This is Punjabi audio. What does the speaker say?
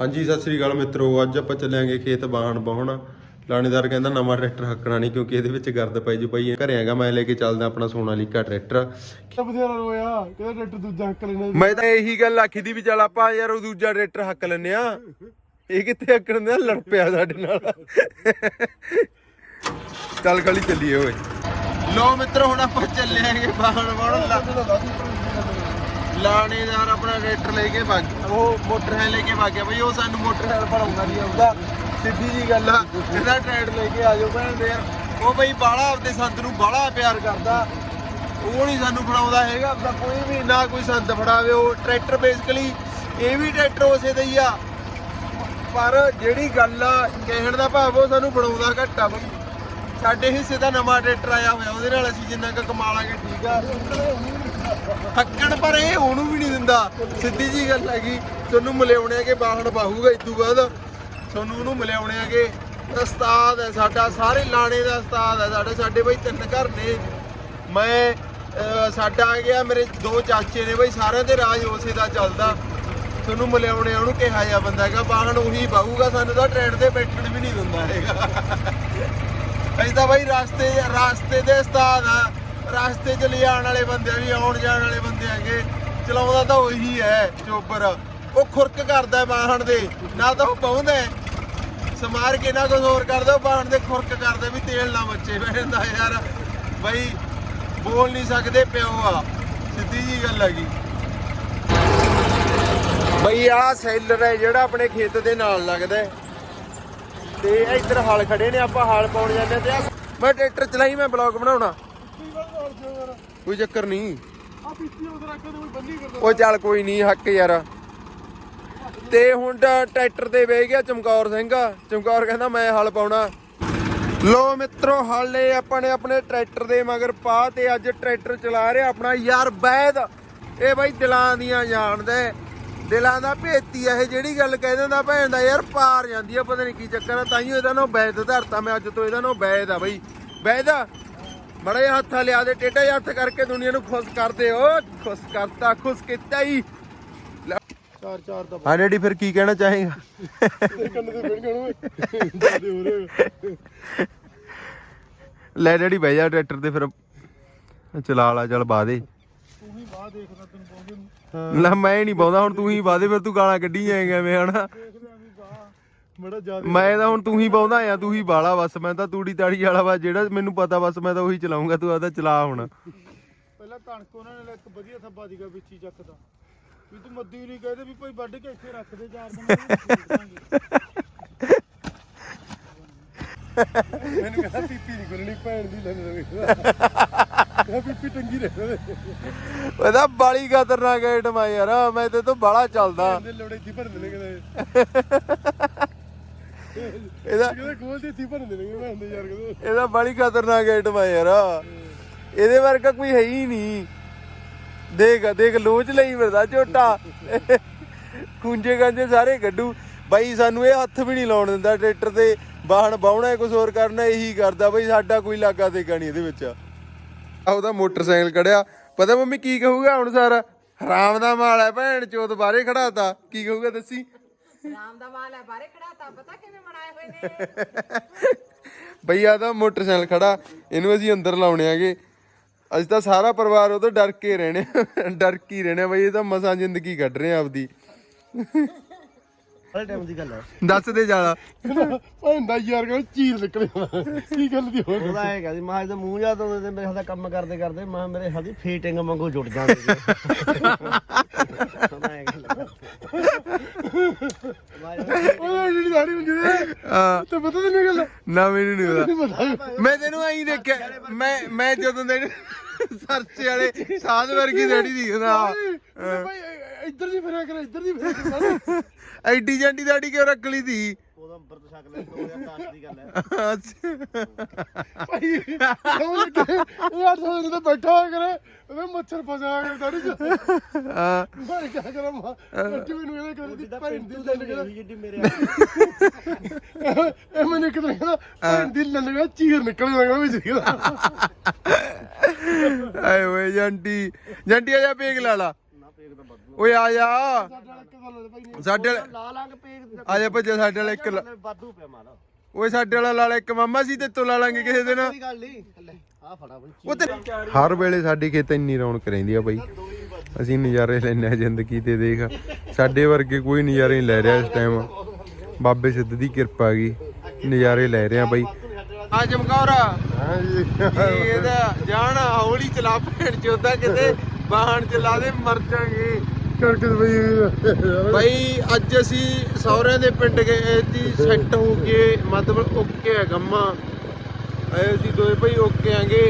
ਹਾਂਜੀ ਸਤਿ ਸ੍ਰੀ ਅਕਾਲ ਮਿੱਤਰੋ। ਅੱਜ ਆਪਾਂ ਚੱਲਾਂਗੇ ਖੇਤ ਬਾਹਣ ਬਾਹਣ ਲਾਣੇਦਾਰ ਕਹਿੰਦਾ ਨਵਾਂ ਟਰੈਕਟਰ ਹੱਕਣਾ ਨਹੀਂ ਕਿਉਂਕਿ ਇਹਦੇ ਵਿੱਚ ਗਰਦ ਪਈ ਜੂ ਪਈ ਹੈ। ਘਰੇ ਆਗਾ ਮੈਂ ਲੈ ਕੇ ਚੱਲਦਾ ਆਪਣਾ ਸੋਨਾਲੀਕਾ ਟਰੈਕਟਰ। ਤਾਂ ਬਥੇਰਾ ਰੋਇਆ? ਕਹਿੰਦਾ ਟਰੈਕਟਰ ਦੂਜਾ ਹੱਕ ਲੈਣਾ ਮੈਂ ਤਾਂ ਇਹੀ ਗੱਲ ਆਖੀ ਦੀ ਵੀ ਚੱਲ ਆਪਾਂ ਯਾਰ ਉਹ ਦੂਜਾ ਟਰੈਕਟਰ ਹੱਕ ਲੈਨੇ ਆ ਇਹ ਕਿੱਥੇ ਹੱਕਣ ਦੇ ਲੜ ਪਿਆ ਸਾਡੇ ਨਾਲ। ਚੱਲ ਗਲੀ ਚੱਲੀਏ ਓਏ। ਲੋ ਮਿੱਤਰੋ ਹੁਣ ਆਪਾਂ ਚੱਲੇ ਆਂਗੇ ਬਾਹਣ ਬਾਹਣ ਲਾਣੇਦਾਰ ਆਪਣਾ ਟਰੈਕਟਰ ਲੈ ਕੇ ਭੱਗ ਉਹ ਮੋਟਰ ਲੈ ਕੇ ਭੱਗ ਗਿਆ। ਬਈ ਉਹ ਸਾਨੂੰ ਮੋਟਰ ਭਰਾਉਂਦਾ ਨਹੀਂ ਆਉਂਦਾ। ਸਿੱਧੀ ਜੀ ਗੱਲ ਆ। ਇਹਦਾ ਟਰੈਕਟਰ ਲੈ ਕੇ ਆ ਜਾਓ ਭੈਣ ਦੇ ਯਾਰ। ਉਹ ਬਈ ਬਾਲਾ ਆਪਦੇ ਸੰਤ ਨੂੰ ਬਾਲਾ ਪਿਆਰ ਕਰਦਾ। ਉਹ ਨਹੀਂ ਸਾਨੂੰ ਫੜਾਉਂਦਾ ਹੈਗਾ। ਆਪਦਾ ਕੋਈ ਵੀ ਨਾ ਕੋਈ ਸੰਤ ਫੜਾਵੇ। ਉਹ ਟਰੈਕਟਰ ਬੇਸਿਕਲੀ ਇਹ ਵੀ ਟਰੈਕਟਰ ਉਸੇ ਦਾ ਹੀ ਆ। ਪਰ ਜਿਹੜੀ ਗੱਲ ਆ, ਕਹਿਣ ਦਾ ਭਾਵ ਉਹ ਸਾਨੂੰ ਬਣਾਉਂਦਾ ਘੱਟ ਆ ਬਈ। ਸਾਡੇ ਹਿੱਸੇ ਦਾ ਨਵਾਂ ਟਰੈਕਟਰ ਆਇਆ ਹੋਇਆ। ਉਹਦੇ ਨਾਲ ਅਸੀਂ ਜਿੰਨਾ ਕੁ ਕਮਾ ਲਾਂਗੇ, ਠੀਕ ਆ। ਹੱਕਣ ਪਰ ਇਹ ਉਹਨੂੰ ਵੀ ਨਹੀਂ ਦਿੰਦਾ। ਸਿੱਧੀ ਜੀ ਗੱਲ ਹੈਗੀ, ਤੁਹਾਨੂੰ ਮਿਲਿਆਉਣੇ ਕਿ ਬਾਹਣ ਬਾਹੂਗਾ ਇਦੋਂ ਬਾਅਦ। ਤੁਹਾਨੂੰ ਉਹਨੂੰ ਮਿਲਿਆਉਣੇ ਆਗੇ ਉਸਤਾਦ ਹੈ ਸਾਡਾ, ਸਾਰੇ ਲਾਣੇ ਦਾ ਉਸਤਾਦ ਹੈ ਸਾਡੇ ਸਾਡੇ ਬਈ ਤਿੰਨ ਘਰ ਨੇ। ਮੈਂ ਸਾਡਾ ਆ ਗਿਆ, ਮੇਰੇ ਦੋ ਚਾਚੇ ਨੇ ਬਈ, ਸਾਰਿਆਂ ਦੇ ਰਾਜ ਉਸੇ ਦਾ ਚੱਲਦਾ। ਤੁਹਾਨੂੰ ਮਿਲਿਆਉਣੇ ਉਹਨੂੰ ਕਿਹਾ ਜਾ ਬੰਦਾ ਹੈਗਾ ਬਾਹਣ ਉਹੀ ਬਾਹੂਗਾ ਸਾਨੂੰ ਤਾਂ ਟ੍ਰੇਨ ਤੇ ਬੈਠਣ ਵੀ ਨਹੀਂ ਦਿੰਦਾ ਹੈਗਾ। ਅਸੀਂ ਤਾਂ ਬਾਈ ਰਾਸਤੇ ਰਾਸਤੇ ਦੇ ਉਸਤਾਦ ਆ ਰਸਤੇ ਚ ਲਿਆਉਣ ਵਾਲੇ ਬੰਦੇ ਵੀ ਆਉਣ ਜਾਣ ਵਾਲੇ ਬੰਦੇ ਹੈਗੇ। ਚਲਾਉਂਦਾ ਤਾਂ ਉਹੀ ਹੈ, ਚੋਬਰ। ਉਹ ਖੁਰਕ ਕਰਦਾ ਹੈ ਬਾਹਣ ਦੇ, ਨਾ ਤਾਂ ਉਹ ਪਾਉਂਦਾ ਸਮਾਰ ਕੇ ਨਾ ਕੁਝ ਹੋਰ ਕਰਦਾ, ਉਹ ਬਾਹਣ ਦੇ ਖੁਰਕ ਕਰਦਾ ਵੀ ਤੇਲ ਨਾ ਮੱਚੇ। ਬੈਠਦਾ ਯਾਰ ਬਈ, ਬੋਲ ਨਹੀਂ ਸਕਦੇ ਪਿਓ ਆ। ਸਿੱਧੀ ਜੀ ਗੱਲ ਹੈਗੀ ਬਈ ਆ ਸੈਲਰ ਹੈ ਜਿਹੜਾ ਆਪਣੇ ਖੇਤ ਦੇ ਨਾਲ ਲੱਗਦਾ ਤੇ ਇੱਧਰ ਹਲ ਖੜੇ ਨੇ, ਆਪਾਂ ਹਲ ਪਾਉਣ ਜਾਂਦੇ ਤੇ ਮੈਂ ਟਰੈਕਟਰ ਚਲਾਈ, ਮੈਂ ਬਲੌਗ ਬਣਾਉਣਾ। ਕੋਈ ਚੱਕਰ ਨਹੀਂ। ਆ ਪੀਤੀ ਉਧਰ ਅੱਗੇ ਤੋਂ ਬੰਨੀ ਕਰਦਾ ਉਹ ਚੱਲ ਕੋਈ ਨਹੀਂ ਹੱਕ ਯਾਰ। ਤੇ ਹੁਣ ਤਾਂ ਟਰੈਕਟਰ ਤੇ ਵੇ ਗਿਆ ਚਮਕੌਰ ਸਿੰਘ। ਚਮਕੌਰ ਕਹਿੰਦਾ ਮੈਂ ਹਲ ਪਾਉਣਾ। ਲੋ ਮਿੱਤਰੋ ਹਾਲੇ ਆਪਾਂ ਨੇ ਆਪਣੇ ਟਰੈਕਟਰ ਦੇ ਮਗਰ ਪਾ ਤੇ ਅੱਜ ਟਰੈਕਟਰ ਚਲਾ ਰਿਹਾ ਆਪਣਾ ਯਾਰ ਬੈਦ ਇਹ ਬਾਈ ਦਿਲਾਂ ਦੀਆਂ ਜਾਣਦਾ ਦਿਲਾਂ ਦਾ ਭੇਤੀ ਇਹ ਜਿਹੜੀ ਗੱਲ ਕਹਿ ਦਿੰਦਾ ਭੈਣ ਦਾ ਯਾਰ ਪਾਰ ਜਾਂਦੀ ਆ ਪਤਾ ਨਹੀਂ ਕੀ ਚੱਕਰ ਆ ਤਾਈਓ ਇਹਦਾ ਨਾਮ ਬੈਦ ਧਰਤਾ ਮੈਂ ਅੱਜ ਤੋਂ ਇਹਦਾ ਨਾਮ ਬੈਦ ਆ ਬਾਈ। ਬੈਦ ਮੜਾ ਹੱਥਾਂ ਲਿਆ ਦੇ ਟੇਢਾ ਹੱਥ ਕਰਕੇ ਦੁਨੀਆ ਨੂੰ ਖੁਸ਼ ਕਰਦੇ ਓ ਖੁਸ਼ ਕਰਤਾ ਖੁਸ਼ ਕੀਤਾ ਹੀ। ਚਾਰ ਚਾਰ ਦਾ ਹਾਂ ਡੈਡੀ ਫਿਰ ਕੀ ਕਹਿਣਾ ਚਾਹੇਗਾ? ਕੰਨ ਤੇ ਫੜ ਗਣ ਓਏ ਜਿਆਦੇ ਹੋ ਰਹੇ ਲੈ ਡੈਡੀ ਬਹਿ ਜਾ ਟਰੈਕਟਰ ਤੇ ਫਿਰ। ਚਲਾ ਲਾ ਚੱਲ ਬਾ ਦੇ। ਤੂੰ ਹੀ ਬਾਹ ਦੇਖਦਾ ਤੈਨੂੰ ਪਾਉਂਦੇ ਨੂੰ ਲੈ ਮੈਂ ਨਹੀਂ ਪਾਉਂਦਾ ਹੁਣ ਤੂੰ ਹੀ ਪਾ ਦੇ ਫਿਰ ਤੂੰ ਗਾਲਾਂ ਕੱਢੀ ਜਾਏਗਾ ਐਵੇਂ ਹਨਾ? ਜਿਆਦੇ ਮੈਂ ਤਾਂ ਹੁਣ ਤੂੰ ਹੀ ਪਾਉਂਦਾ ਆ ਤੂੰ ਹੀ ਬਾਲਾ ਬਸ ਮੈਂ ਤਾਂ ਤੂੜੀ ਤਾੜੀ ਵਾਲਾ ਵਾ ਜਿਹੜਾ ਮੈਨੂੰ ਪਤਾ ਬਸ ਮੈਂ ਤਾਂ ਉਹੀ ਚਲਾਉਂਗਾ ਤੂੰ ਆਦਾ ਚਲਾ ਹੁਣ। ਪਹਿਲਾਂ ਕਣਕ ਉਹਨਾਂ ਨੇ ਇੱਕ ਵਧੀਆ ਥੱਬਾ ਦੀਗਾ ਵਿੱਚ ਹੀ ਚੱਕਦਾ ਵੀ ਤੂੰ ਮੱਦੀ ਨਹੀਂ ਕਹਦੇ ਵੀ ਭਾਈ ਵੱਢ ਕੇ ਇੱਥੇ ਰੱਖ ਦੇ ਚਾਰ ਦਿਨ ਮੈਨੂੰ ਕਹਿੰਦਾ ਪੀਪੀ ਨਹੀਂ ਖੋਲਣੀ ਭੈਣ ਦੀ ਲੈਣ ਰਵੇ ਕਹਿੰਦਾ ਪੀਪੀ ਟੰਗੀ ਰਹਿ ਉਹਦਾ ਬਾਲੀ ਖਤਰਨਾਕ ਆਈਟਮ ਆ ਯਾਰ ਮੈਂ ਤੇ ਤੋਂ ਬਾਲਾ ਚੱਲਦਾ। ਲੋੜੇ ਇਹਦਾ ਕਹਿੰਦੇ ਭਰਨ ਯਾਰ ਕਹਿੰਦੇ ਬਾਲੀ ਖਤਰਨਾਕ ਆਈਟਮ ਆ ਯਾਰ। ਇਹਦੇ ਵਰਗਾ ਕੋਈ ਹੈ ਹੀ ਨਹੀਂ। ਦੇਖ ਦੇਖ ਲੋਚ ਲਈ ਫਿਰਦਾ ਝੋਟਾ। ਖੁੰਝੇ ਗੰਜੇ ਸਾਰੇ ਗੱਡੂ ਬਾਈ ਸਾਨੂੰ ਇਹ ਹੱਥ ਵੀ ਨਹੀਂ ਲਾਉਣ ਦਿੰਦਾ ਟਰੈਕਟਰ ਤੇ। ਬਾਹਣ ਬਾਉਣਾ ਕੁਝ ਹੋਰ ਕਰਨਾ ਇਹੀ ਕਰਦਾ। ਬਾਈ ਸਾਡਾ ਕੋਈ ਲਾਗਾ ਤੇ ਨਹੀਂ ਇਹਦੇ ਵਿੱਚ। ਆ ਉਹਦਾ ਮੋਟਰਸਾਈਕਲ ਕੜਿਆ। ਪਤਾ ਮੰਮੀ ਕੀ ਕਹੂਗਾ ਹੁਣ ਸਾਰਾ? ਹਰਾਮ ਦਾ ਮਾਲ ਹੈ ਭੈਣ ਚੋਦ ਬਾਹਰੇ ਖੜਾਤਾ। ਕੀ ਕਹੂਗਾ ਦੱਸੀ? ਰਾਮ ਦਾ ਮਾਲ ਹੈ ਬਾਰੇ ਖੜਾਤਾ ਪਤਾ ਕਿਵੇਂ ਬਣਾਏ ਹੋਏ ਨੇ। ਬਈ ਆ ਤਾਂ ਮੋਟਰਸਾਈਕਲ ਖੜਾ ਇਹਨੂੰ ਅਸੀਂ ਅੰਦਰ ਲਾਉਣੇ ਆਗੇ ਅਸੀਂ ਤਾਂ ਸਾਰਾ ਪਰਿਵਾਰ ਉਹ ਤੋਂ ਡਰ ਕੇ ਰਹਿਣੇ ਡਰ ਕੇ ਹੀ ਰਹਿਣੇ ਬਈ ਇਹ ਤਾਂ ਮਸਾਂ ਜ਼ਿੰਦਗੀ ਕੱਢ ਰਹੇ ਆ ਆਪਦੀ। ਹਰ ਟਾਈਮ ਦੀ ਗੱਲ ਹੈ। ਦੱਸ ਦੇ ਜਾਲਾ ਭੈਣ ਦਾ ਯਾਰ ਕਹਿੰਦਾ ਚੀਰ ਨਿਕਲੇ ਕੀ ਗੱਲ ਦੀ ਹੋਰ ਉਹਦਾ ਹੈਗਾ ਸੀ ਮਾਂ ਇਹਦਾ ਮੂੰਹ ਜਾ ਤੋਂ ਤੇ ਮੇਰੇ ਹੱਥ ਦਾ ਕੰਮ ਕਰਦੇ ਕਰਦੇ ਮਾਂ ਮੇਰੇ ਹੱਥ ਦੀ ਫੀਟਿੰਗ ਵਾਂਗੂ ਜੁੜ ਜਾਂਦੇ ਸੀ ਉਹਦਾ ਹੈਗਾ ਲੱਗਾ। ਓਏ ਜਿਹੜੀ ਦਾੜੀ ਹੁੰਦੀ ਨੇ ਆ ਤੇ ਪਤਾ ਤੈਨੂੰ ਗੱਲ ਨਾ ਮੈਨੂੰ ਨਹੀਂ ਪਤਾ। ਮੈਂ ਤੈਨੂੰ ਆਈ ਦੇਖਿਆ ਮੈਂ ਮੈਂ ਜਦੋਂ ਦੇ ਸਰਚ ਵਾਲੇ ਸਾਧ ਵਰਗੀ ਦੜੀ ਦਿਖਦਾ ਓਏ ਭਾਈ ਇੱਧਰ ਦੀ ਫਿਰਿਆ ਕਰ ਇੱਧਰ ਦੀ ਫਿਰਿਆ ਕਰ ਐਡੀ ਜਾਂਡੀ ਦਾੜੀ ਕਿਉਂ ਰੱਖ ਲਈ ਸੀ? ਉਹਦਾ ਅੰਬਰ ਤੋਂ ਸ਼ੱਕ ਲੈ 2010 ਦੀ ਗੱਲ ਹੈ। ਅੱਛਾ। ਭਾਈ ਉਹ ਲੱਗੇ ਇਹ ਅੱਠ ਸਾਲ ਦਾ ਬੈਠਾ ਹੋਇਆ ਕਰੇ ਉਹਦੇ ਮੱਛਰ ਫਸਿਆ ਕਰ ਦਾੜੀ ਚ। ਆ ਮੈਂ ਕੀ ਕਰਾਂ ਮਾਂ ਕੱਟੀ ਮੈਨੂੰ ਇਹਦੇ ਕਰ ਦੀ ਜਿੱਦਾਂ ਭੈਣ ਪਿੰਟੂ ਦੀ ਦੇ ਲੰਨ ਗਈ ਜਿੱਡੀ ਮੇਰੇ ਇਹ ਮੈਨੂੰ ਇੱਕ ਤਰ੍ਹਾਂ ਕਹਿੰਦਾ ਭੈਣ ਦੀ ਲੰਨ ਗਿਆ ਚੀਰ ਨਿਕਲ ਜਾਗਾ ਵਿੱਚ ਸੀਗਾ। ਆਏ ਓਏ ਜੰਟੀ ਜੰਟੀ ਆ ਜਾ ਪੇਗ ਲਾ ਲਾ? ਤਾਂ ਵਾਧੂ ਓਏ ਆ ਜਾ। ਸਾਡੇ ਵਾਲਾ ਇੱਕ ਗੱਲ ਭਾਈ ਸਾਡੇ ਵਾਲਾ- ਲਾ ਲਾਂਗੇ ਪੇਗ ਆ ਜਾ ਭੱਜਿਆ ਸਾਡੇ ਵਾਲਾ ਇੱਕ ਲਾ- ਵਾਧੂ ਪਿਆ ਮਾਰਾ ਓਏ ਸਾਡੇ ਵਾਲਾ ਲਾਲਾ ਇੱਕ ਮਾਮਾ ਸੀ ਤੇ ਤੋ ਲਾ ਲਾਂਗੇ ਕਿਸੇ ਦਿਨ। ਕੋਈ ਗੱਲ ਨਹੀਂ ਆ ਫੜਾ ਬਈ। ਉਹ ਤੇ ਹਰ ਵੇਲੇ ਸਾਡੀ ਖੇਤ ਇੰਨੀ ਰੌਣਕ ਰਹਿੰਦੀ ਆ ਬਾਈ ਅਸੀਂ ਨਜ਼ਾਰੇ ਲੈਂਦੇ ਆ ਜ਼ਿੰਦਗੀ ਤੇ ਦੇਖ। ਸਾਡੇ ਵਰਗੇ ਕੋਈ ਨਜ਼ਾਰੇ ਨਹੀਂ ਲੈ ਰਿਹਾ ਇਸ ਟਾਈਮ ਬਾਬੇ ਸਿੱਧ ਦੀ ਕਿਰਪਾ ਗਈ। ਨਜ਼ਾਰੇ ਲੈ ਰਹੇ ਆ ਬਾਈ ਆ ਚਮਕੌਰਾ ਹਾਂਜੀ ਇਹਦਾ? ਜਾਣ ਹੌਲੀ ਚਲਾ ਭੈਣ ਚੋਦਾ ਕਿਤੇ। ਵਾਹਣ ਚਲਾ ਦੇ ਮਰ ਜਾਗੇ ਕਰਕੇ ਬਈ ਬਾਈ ਅੱਜ ਅਸੀਂ ਸਹੁਰਿਆਂ ਦੇ ਪਿੰਡ ਗਏ ਸੀ ਸੈੱਟ ਹੋ ਕੇ ਮਤਲਬ ਓਕੇ ਹੈ ਗੰਮਾ। ਆਏ ਅਸੀਂ ਦੋਏ ਭਾਈ ਓਕੇ ਆਂਗੇ